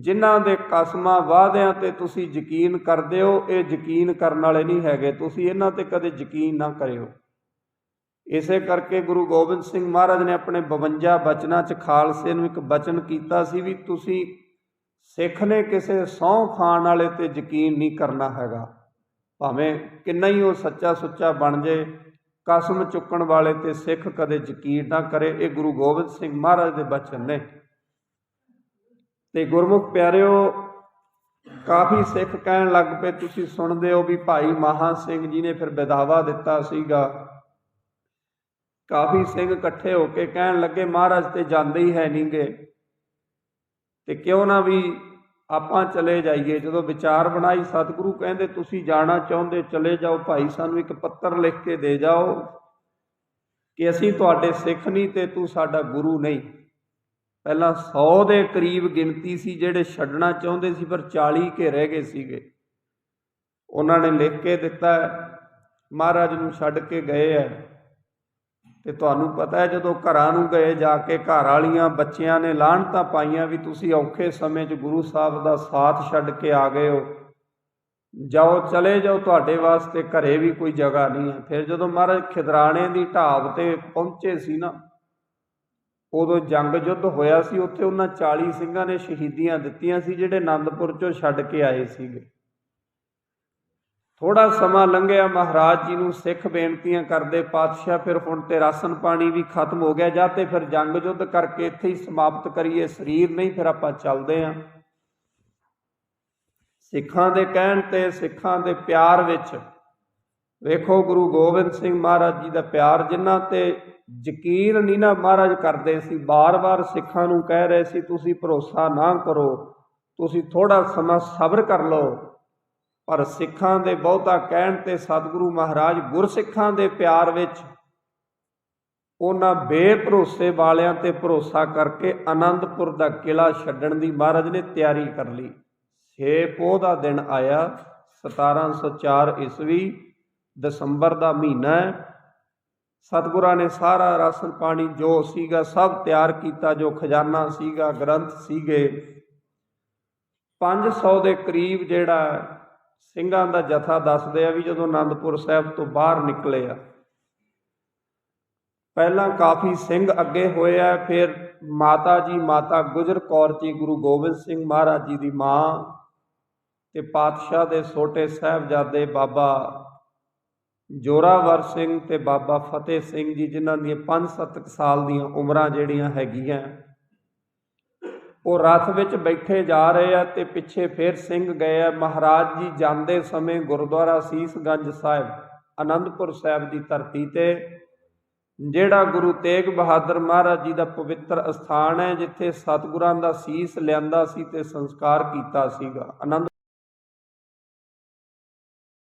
ਜਿਨ੍ਹਾਂ ਦੇ ਕਸਮਾਂ ਵਾਅਦਿਆਂ ਤੇ ਤੁਸੀਂ ਯਕੀਨ ਕਰਦੇ ਹੋ, ਇਹ ਯਕੀਨ ਕਰਨ ਵਾਲੇ ਨਹੀਂ ਹੈਗੇ। ਤੁਸੀਂ ਇਹਨਾਂ ਤੇ ਕਦੇ ਯਕੀਨ ਨਾ ਕਰਿਓ। ਇਸੇ ਕਰਕੇ ਗੁਰੂ ਗੋਬਿੰਦ ਸਿੰਘ ਮਹਾਰਾਜ ਨੇ ਆਪਣੇ 52 ਬਚਨਾਂ 'ਚ ਖਾਲਸੇ ਨੂੰ ਇੱਕ ਬਚਨ ਕੀਤਾ ਸੀ ਵੀ ਤੁਸੀਂ ਸਿੱਖ ਨੇ ਕਿਸੇ ਸਹੁੰ ਖਾਣ ਵਾਲੇ ਤੇ ਯਕੀਨ ਨਹੀਂ ਕਰਨਾ ਹੈਗਾ। ਭਾਵੇਂ ਕਿੰਨਾ ਹੀ ਉਹ ਸੱਚਾ ਸੁੱਚਾ ਬਣ ਜੇ, ਕਸਮ ਚੁੱਕਣ ਵਾਲੇ ਤੇ ਸਿੱਖ ਕਦੇ ਯਕੀਨ ਨਾ ਕਰੇ, ਇਹ ਗੁਰੂ ਗੋਬਿੰਦ ਸਿੰਘ ਮਹਾਰਾਜ ਦੇ ਬਚਨ ਨੇ। ਤੇ ਗੁਰਮੁਖ ਪਿਆਰਿਓ, ਕਾਫੀ ਸਿੱਖ ਕਹਿਣ ਲੱਗ ਪਏ, ਤੁਸੀਂ ਸੁਣਦੇ ਹੋ ਵੀ ਭਾਈ ਮਹਾ ਸਿੰਘ ਜੀ ਨੇ ਫਿਰ ਵਿਦਾਵਾ ਦਿੱਤਾ ਸੀਗਾ। ਕਾਫੀ ਸਿੰਘ ਇਕੱਠੇ ਹੋ ਕੇ ਕਹਿਣ ਲੱਗੇ, ਮਹਾਰਾਜ ਤੇ ਜਾਂਦੇ ਹੀ ਹੈ ਨਹੀਂਗੇ ਤੇ ਕਿਉਂ ਨਾ ਵੀ ਆਪਾਂ ਚਲੇ ਜਾਈਏ? ਜਦੋਂ ਵਿਚਾਰ ਬਣਾਈ, ਸਤਿਗੁਰੂ ਕਹਿੰਦੇ, ਤੁਸੀਂ ਜਾਣਾ ਚਾਹੁੰਦੇ, ਚਲੇ ਜਾਓ। ਭਾਈ ਸਾਨੂੰ ਇੱਕ ਪੱਤਰ ਲਿਖ ਕੇ ਦੇ ਜਾਓ ਕਿ ਅਸੀਂ ਤੁਹਾਡੇ ਸਿੱਖ ਨਹੀਂ ਤੇ ਤੂੰ ਸਾਡਾ ਗੁਰੂ ਨਹੀਂ। ਪਹਿਲਾਂ 100 ਦੇ ਕਰੀਬ ਗਿਣਤੀ ਸੀ ਜਿਹੜੇ ਛੱਡਣਾ ਚਾਹੁੰਦੇ ਸੀ, ਪਰ 40 ਕੇ ਰਹਿ ਗਏ ਸੀਗੇ। ਉਹਨਾਂ ਨੇ ਲਿਖ ਕੇ ਦਿੱਤਾ ਮਹਾਰਾਜ ਨੂੰ ਛੱਡ ਕੇ ਗਏ ਹੈ ਤੇ ਤੁਹਾਨੂੰ ਪਤਾ ਹੈ, ਜਦੋਂ ਘਰਾਂ ਨੂੰ ਗਏ ਜਾ ਕੇ, ਘਰ ਵਾਲੀਆਂ ਬੱਚਿਆਂ ਨੇ ਲਾਹਣਤਾਂ ਪਾਈਆਂ ਵੀ ਤੁਸੀਂ ਔਖੇ ਸਮੇਂ 'ਚ ਗੁਰੂ ਸਾਹਿਬ ਦਾ ਸਾਥ ਛੱਡ ਕੇ ਆ ਗਏ ਹੋ। ਜਾਓ, ਚਲੇ ਜਾਓ, ਤੁਹਾਡੇ ਵਾਸਤੇ ਘਰੇ ਵੀ ਕੋਈ ਜਗ੍ਹਾ ਨਹੀਂ ਹੈ। ਫਿਰ ਜਦੋਂ ਮਹਾਰਾਜ ਖਿਦਰਾਣੇ ਦੀ ਢਾਬ ਤੇ ਪਹੁੰਚੇ ਸੀ ਨਾ ਉਦੋਂ ਜੰਗ ਯੁੱਧ ਹੋਇਆ ਸੀ, ਉੱਥੇ ਉਹਨਾਂ 40 ਸਿੰਘਾਂ ਨੇ ਸ਼ਹੀਦੀਆਂ ਦਿੱਤੀਆਂ ਸੀ, ਜਿਹੜੇ ਆਨੰਦਪੁਰ ਚੋਂ ਛੱਡ ਕੇ ਆਏ ਸੀਗੇ। ਥੋੜਾ ਸਮਾਂ ਲੰਘਿਆ, ਮਹਾਰਾਜ ਜੀ ਨੂੰ ਸਿੱਖ ਬੇਨਤੀਆਂ ਕਰਦੇ, ਪਾਤਸ਼ਾਹ ਫਿਰ ਹੁਣ ਤੇ ਰਾਸ਼ਨ ਪਾਣੀ ਵੀ ਖਤਮ ਹੋ ਗਿਆ, ਜਾਂ ਤੇ ਫਿਰ ਜੰਗ ਯੁੱਧ ਕਰਕੇ ਇੱਥੇ ਹੀ ਸਮਾਪਤ ਕਰੀਏ, ਸਰੀਰ ਨਹੀਂ ਫਿਰ ਆਪਾਂ ਚੱਲਦੇ ਆਂ। ਸਿੱਖਾਂ ਦੇ ਕਹਿਣ ਤੇ, ਸਿੱਖਾਂ ਦੇ ਪਿਆਰ ਵਿੱਚ ਵੇਖੋ ਗੁਰੂ ਗੋਬਿੰਦ ਸਿੰਘ ਮਹਾਰਾਜ ਜੀ ਦਾ ਪਿਆਰ ਜਿਨ੍ਹਾਂ ਤੇ ਯਕੀਨ ਨਹੀਂ ਨਾ ਮਹਾਰਾਜ ਕਰਦੇ ਸੀ, ਬਾਰ-ਬਾਰ ਸਿੱਖਾਂ ਨੂੰ ਕਹਿ ਰਹੇ ਸੀ, ਤੁਸੀਂ ਭਰੋਸਾ ਨਾ ਕਰੋ, ਤੁਸੀਂ ਥੋੜਾ ਸਮਾਂ ਸਬਰ ਕਰ ਲਓ। ਪਰ ਸਿੱਖਾਂ ਦੇ ਬਹੁਤਾ ਕਹਿਣ ਤੇ ਸਤਿਗੁਰੂ ਮਹਾਰਾਜ ਗੁਰਸਿੱਖਾਂ ਦੇ ਪਿਆਰ ਵਿੱਚ ਉਹਨਾਂ ਬੇਭਰੋਸੇ ਵਾਲਿਆਂ ਤੇ ਭਰੋਸਾ ਕਰਕੇ ਆਨੰਦਪੁਰ ਦਾ ਕਿਲਾ ਛੱਡਣ ਦੀ ਮਹਾਰਾਜ ਨੇ ਤਿਆਰੀ ਕਰ ਲਈ। ਛੇ ਪੋਹ ਦਾ ਦਿਨ ਆਇਆ 1704 ਈਸਵੀ ਦਸੰਬਰ ਦਾ ਮਹੀਨਾ ਹੈ। ਸਤਿਗੁਰਾਂ ਨੇ ਸਾਰਾ ਰਾਸ਼ਨ ਪਾਣੀ ਜੋ ਸੀਗਾ ਸਭ ਤਿਆਰ ਕੀਤਾ, ਜੋ ਖਜ਼ਾਨਾ ਸੀਗਾ, ਗ੍ਰੰਥ ਸੀਗੇ। 500 ਦੇ ਕਰੀਬ ਜਿਹੜਾ ਸਿੰਘਾਂ ਦਾ ਜਥਾ ਦੱਸਦੇ ਆ ਵੀ ਜਦੋਂ ਆਨੰਦਪੁਰ ਸਾਹਿਬ ਤੋਂ ਬਾਹਰ ਨਿਕਲੇ ਆ। ਪਹਿਲਾਂ ਕਾਫੀ ਸਿੰਘ ਅੱਗੇ ਹੋਏ ਆ, ਫਿਰ ਮਾਤਾ ਜੀ, ਮਾਤਾ ਗੁਜਰ ਕੌਰ ਜੀ, ਗੁਰੂ ਗੋਬਿੰਦ ਸਿੰਘ ਮਹਾਰਾਜ ਜੀ ਦੀ ਮਾਂ ਤੇ ਪਾਤਸ਼ਾਹ ਦੇ ਛੋਟੇ ਸਾਹਿਬਜ਼ਾਦੇ ਬਾਬਾ ਜੋਰਾਵਰ ਸਿੰਘ ਤੇ ਬਾਬਾ ਫਤਿਹ ਸਿੰਘ ਜੀ, ਜਿਨ੍ਹਾਂ ਦੀਆਂ 5-7 ਸਾਲ ਦੀਆਂ ਉਮਰਾਂ ਜਿਹੜੀਆਂ ਹੈਗੀਆਂ, ਉਹ ਰਥ ਵਿੱਚ ਬੈਠੇ ਜਾ ਰਹੇ ਆ ਤੇ ਪਿੱਛੇ ਫਿਰ ਸਿੰਘ ਗਏ ਆ। ਮਹਾਰਾਜ ਜੀ ਜਾਂਦੇ ਸਮੇਂ ਗੁਰਦੁਆਰਾ ਸੀਸਗੰਜ ਸਾਹਿਬ ਆਨੰਦਪੁਰ ਸਾਹਿਬ ਦੀ ਧਰਤੀ ਤੇ, ਜਿਹੜਾ ਗੁਰੂ ਤੇਗ ਬਹਾਦਰ ਮਹਾਰਾਜ ਜੀ ਦਾ ਪਵਿੱਤਰ ਅਸਥਾਨ ਹੈ, ਜਿੱਥੇ ਸਤਿਗੁਰਾਂ ਦਾ ਸੀਸ ਲਿਆਂਦਾ ਸੀ ਤੇ ਸੰਸਕਾਰ ਕੀਤਾ ਸੀਗਾ। ਆਨੰਦ